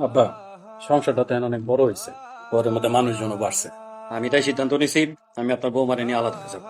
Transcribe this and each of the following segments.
আব্বা সংসারটা তো অনেক বড় হয়েছে ঘরের মধ্যে মানুষজনও বাড়ছে। আমি তাই সিদ্ধান্ত নিছি আমি আপনার বৌমারে নিয়ে আলাদা হয়ে যাব।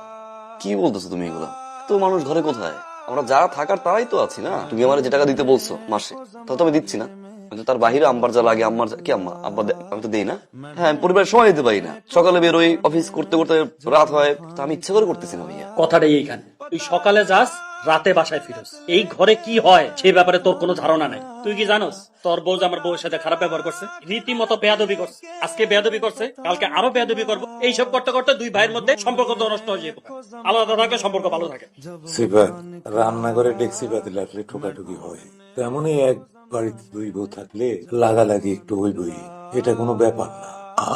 কি বলতেছো তুমি এগুলো? তো মানুষ ঘরে কোথায়? আমরা যারা থাকার তারাই তো আছি না? তুমি আমার যে টাকা দিতে বলছো মাসে তা তো আমি দিচ্ছি না। কিন্তু তার বাহিরে আম্বার যা লাগে আম্মার যা- কি আম্মা? আব্বা আমি তো দেই না। হ্যাঁ আমি পরিবারের সময় দিতে পারি না। সকালে বেরোই অফিস করতে করতে রাত হয় তা আমি ইচ্ছে করে করতেছি না ভাইয়া। কথাটাই এইখানে। তুই সকালে যাস রাতে বাসায় ফিরোস এই ঘরে কি হয় সেই ব্যাপারে তোর কোনো ধারণা নাই। তুই কি জানোস তোর বউ আমার বউয়ের সাথে খারাপ ব্যবহার করছে রীতিমতো বেয়াদবি করছে। আজকে বেয়াদবি করছে কালকে আরও বেয়াদবি করব। এইসব করতে করতে দুই ভাইয়ের মধ্যে সম্পর্ক তো নষ্ট হয়ে যাবে আলাদা থাকলে সম্পর্ক ভালো থাকে। সিফার রান্নাঘরে ডেক্সি পাতি লাগলে ঠোকাঠুকি হয়। তেমনই এক বাড়িতে দুই বউ থাকলে লাগালাগি একটু ওই হইবই। এটা কোনো ব্যাপার না।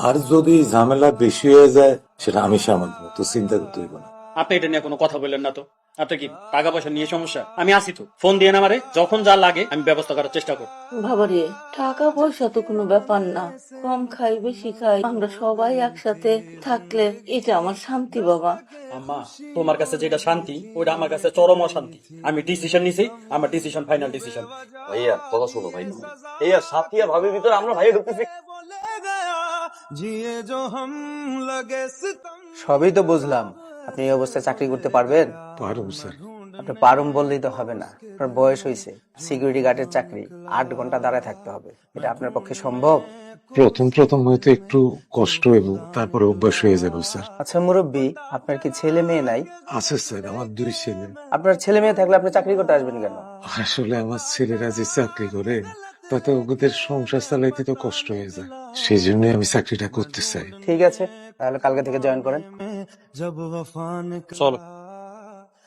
আর যদি ঝামেলা বেশি হয়ে যায় সেটা আমি সামান্য তো চিন্তা করতে হইব না। আপনি এটা নিয়ে কোনো কথা বললেন না তো? আপনার কি টাকা পয়সা নিয়ে সমস্যা? আমি আসি তো। ফোন দিয়ে না মারে যখন যা লাগে আমি ব্যবস্থা করার চেষ্টা করব। বাবারে টাকা পয়সা তো কোনো ব্যাপার না। কম খাই বেশি খাই আমরা সবাই একসাথে থাকলে এটা আমার শান্তি বাবা। আম্মা তোমার কাছে যেটা শান্তি ওইটা আমার কাছে চরম অশান্তি। আমি ডিসিশন নিছি আমার ডিসিশন ফাইনাল ডিসিশন ভাইয়া কথা শোনো ভাই। এই আর সাথী আর ভাবির ভিতরে আমরা ভাইয়া ঢুকতেছি। সবই তো বুঝলাম। আপনি এই অবস্থায় চাকরি করতে পারবেন? পারব স্যার। আপনি পারুম বললেই তো হবে না। আপনার বয়স হয়েছে সিকিউরিটি গার্ডের চাকরি আট ঘণ্টা দাঁড়ায় থাকতে হবে। এটা আপনার পক্ষে সম্ভব? প্রথম প্রথম হয়তো একটু কষ্ট হইব তারপরে অভ্যাস হয়ে যাবে স্যার। আচ্ছা মুরব্বী আপনার কি ছেলে মেয়ে নাই? আছে স্যার আমার দুই ছেলে। আপনার ছেলে মেয়ে থাকলে আপনি চাকরি করতে আসবেন কেন? আসলে আমার ছেলেরা যে চাকরি করে তাতে ওদের সংসার চালাইতে তো কষ্ট হয়ে যায়। সেই জন্যই আমি চাকরিটা করতে চাই। ঠিক আছে তাহলে কালকে থেকে জয়েন করেন। চলো।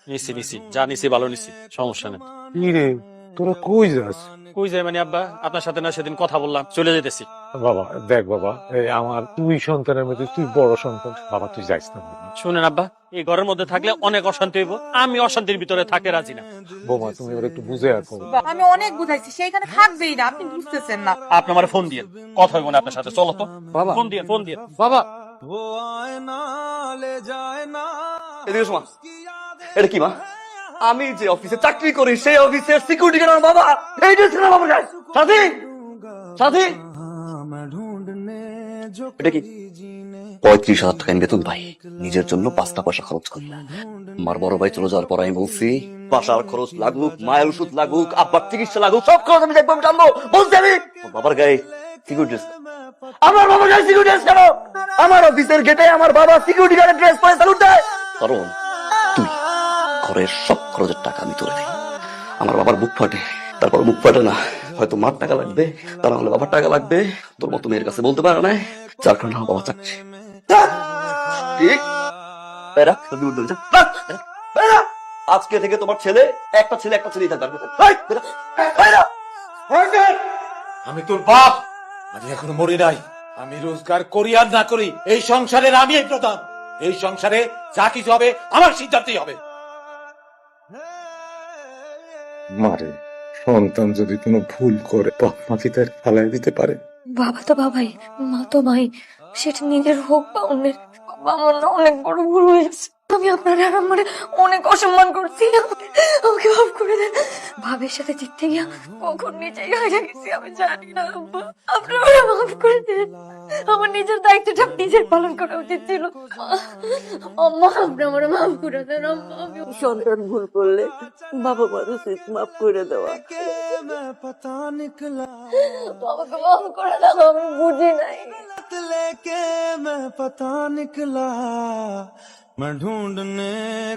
নিছি নিছি। যা নিছি ভালো নিছি। সমস্যা নেই। কি রে? তোরা কই যাস? কই যাই মানে আব্বা? আপনার সাথে না সেদিন কথা বললাম। চলে যেতেছি। বাবা দেখ বাবা এই আমার তুই সন্তানের মধ্যে তুই বড় সন্তান। বাবা তুই যাইস না। শুনেন আব্বা এই ঘরের মধ্যে থাকলে অনেক অশান্তি হইব। আমি অশান্তির ভিতরে থাকতে রাজি না। বৌমা তুমি ওরা একটু বুঝে রাখো। আমি অনেক বুঝাইছি সেইখানে থাকবেই না আপনি বুঝতেছেন না। আপনি আমার ফোন দিয়ে কথা হইব না আপনার সাথে। চলো তো। বাবা। ফোন দিয়ে ফোন দিয়ে বাবা। এদিকে শোনা এটা কি মা? আমি যে অফিসে চাকরি করি সেই অফিসের সিকিউরিটি গার্ড বাবা। এইটা ছিল আমার কাছে সাথী! সাথী! এটা কি? পঁয়ত্রিশ হাজার টাকা বেতন পাই। নিজের জন্য পাঁচটা পয়সা খরচ করি। আমার বড় ভাই চলে যাওয়ার পর আমি বলছি বাসার খরচ লাগুক মায়ের ওষুধ লাগুক আব্বার চিকিৎসা লাগুক সব খরচ আমি দেখব আমি জানব। বলছি আমি। বাবার গায়ে সিকিউরিটি আমার বাবার গায়ে সিকিউরিটি ড্রেস কেন? আমার অফিসের গেটে আমার বাবা সিকিউরিটি গার্ডের ড্রেস পরে স্যালুট দেয়। কারণ তুই ঘরের সব খরচের টাকা আমি তুলে দিই। আমার বাবার বুক ফাটে তারপর বুক ফাটে না। হয়তো মার টাকা লাগবে তা না হলে বাবার টাকা লাগবে। তোর মতো মেয়ের কাছে বলতে পারে না। যার কারণে আমার বাবা চাচ্ছে ঠিক বেরা, জলদি উঠে যা। রাখ, আজকে থেকে তোমার ছেলে একটা ছেলে একটা ছেলেই থাকবে। আমি তোর বাপ! আমি এখনও মরি নাই। আমি রোজগার করি আর না করি এই সংসারের আমি এই প্রধান এই সংসারে যা কিছু হবে আমার সিদ্ধান্তই হবে। মারে সন্তান যদি কোনো ভুল করে বাপ মাকে তার ফালাই দিতে পারে? বাবা তো বাবাই মা তো মাই সেটা নিজের হোক বা অন্যের আমার না অনেক বড় ভুল হয়ে গেছে। আমি আপনার আর আমার অনেক অসম্মান করছি আমাকে আমাকে মাফ করে দেন ভাবের সাথে জিততে গিয়া কখন নিজে হারিয়ে গেছি আমি জানি না আব্বা আপনি আমাকে মাফ করে দেন আমার নিজের দায়িত্বটা নিজের পালন করা উচিত ছিল আম্মা আপনি আমার মাফ করে দেন আম্মা আমি সন্তান ভুল করলে বাবা মার উচিত মাফ করে দেওয়া আমাকে মাফ করে দাও আমি বুঝি নাই लेके मैं पता निकला मैं ढूँढने